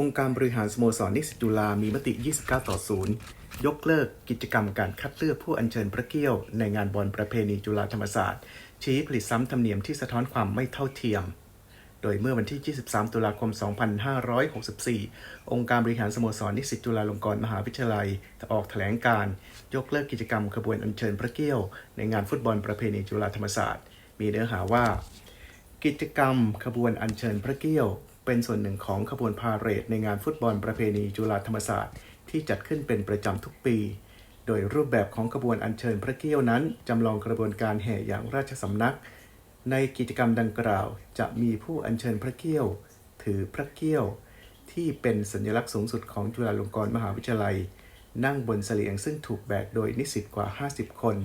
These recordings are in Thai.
องค์การบริหารสโมสรนิสิตจุฬามีมติ 29 ต่อ 0 ยกเลิกกิจกรรมการคัดเลือกผู้อัญเชิญพระเกี้ยว ในงานบอลประเพณีจุฬาธรรมศาสตร์ ชี้ผลิตซ้ำธรรมเนียมที่สะท้อนความไม่เท่าเทียม โดยเมื่อวันที่ 23 ตุลาคม 2564 องค์การบริหารสโมสรนิสิตจุฬาลงกรณ์มหาวิทยาลัยออกแถลงการ์ยกเลิกกิจกรรมขบวนอัญเชิญพระเกี้ยว ในงานฟุตบอลประเพณีจุฬาธรรมศาสตร์ มีเนื้อหาว่า กิจกรรมขบวนอัญเชิญพระเกี้ยว เป็นส่วนหนึ่งของขบวนพาเหรดในงานฟุตบอลประเพณีจุฬาธรรมศาสตร์ ที่จัดขึ้นเป็นประจำทุกปี โดยรูปแบบของขบวนอัญเชิญพระเกี้ยวนั้นจำลองกระบวนการแห่อย่างราชสำนัก ในกิจกรรมดังกล่าว จะมีผู้อัญเชิญพระเกี้ยว ถือพระเกี้ยว ที่เป็นสัญลักษณ์สูงสุดของจุฬาลงกรณ์มหาวิทยาลัย นั่งบนเสลียงซึ่งถูกแบกโดยนิสิตกว่า 50 คน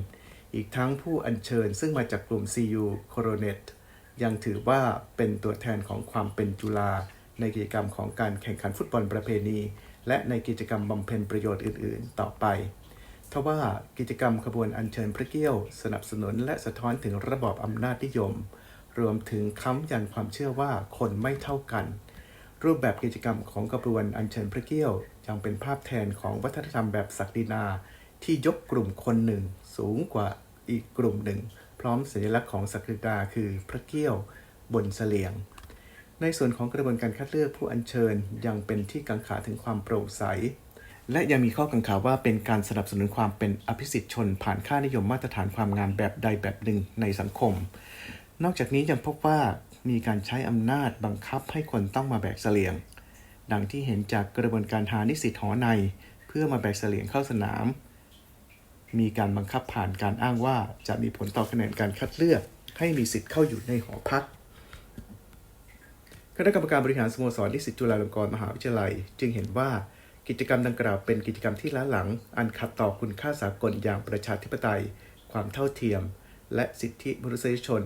อีกทั้งผู้อัญเชิญซึ่งมาจากกลุ่ม CU Coronet ยังถือว่าเป็นตัวแทนของความเป็นจุฬาในกิจกรรมของการแข่งขันฟุตบอลประเพณี และในกิจกรรมบำเพ็ญประโยชน์อื่น ๆ ต่อไปทว่ากิจกรรมขบวนอัญเชิญพระเกี้ยว สนับสนุนและสะท้อนถึงระบอบอำนาจนิยม รวมถึงค้ำยันความเชื่อว่าคนไม่เท่ากัน รูปแบบกิจกรรมของขบวนอัญเชิญพระเกี้ยวยังเป็นภาพแทนของวัฒนธรรมแบบศักดินา ที่ยกกลุ่มคนหนึ่ง สูงกว่าอีกกลุ่มหนึ่ง พร้อมสัญลักษณ์ของศักดินาคือพระเกี้ยวบนเสลียง ในส่วนของกระบวนการคัดเลือกผู้อัญเชิญยังเป็นที่กังขาถึงความโปร่งใส และยังมีข้อกังขาว่าเป็นการสนับสนุนความเป็นอภิสิทธิชน ผ่านค่านิยมมาตรฐานความงามแบบใดแบบหนึ่งในสังคม นอกจากนี้ยังพบว่ามีการใช้อำนาจบังคับให้คนต้องมาแบกเสลียง ดังที่เห็นจากกระบวนการหานิสิตหอใน เพื่อมาแบกเสลียงเข้าสนาม มีการบังคับผ่านการอ้างว่าจะมีผลต่อคะแนนการคัดเลือกให้มีสิทธิ์เข้าอยู่ในหอพักคณะกรรมการบริหารสโมสรนิสิตจุฬาลงกรณ์มหาวิทยาลัย จึงเห็นว่ากิจกรรมดังกล่าวเป็นกิจกรรมที่ล้าหลัง อันขัดต่อคุณค่าสากลอย่างประชาธิปไตย ความเท่าเทียม และสิทธิมนุษยชน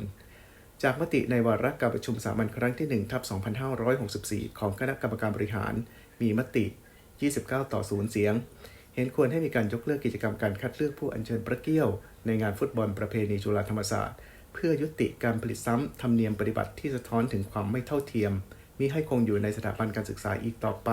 จากมติในวาระการประชุมสามัญครั้งที่1ทับ2564 ของคณะกรรมการบริหาร มีมติ 29 ต่อ 0 เสียง เห็นควรให้มีการยกเลิกกิจกรรมการคัดเลือกผู้อัญเชิญพระเกี้ยว ในงานฟุตบอลประเพณีจุฬาธรรมศาสตร์ เพื่อยุติการผลิตซ้ำธรรมเนียมปฏิบัติที่สะท้อนถึงความไม่เท่าเทียมมิให้คงอยู่ในสถาบันการศึกษาอีกต่อไป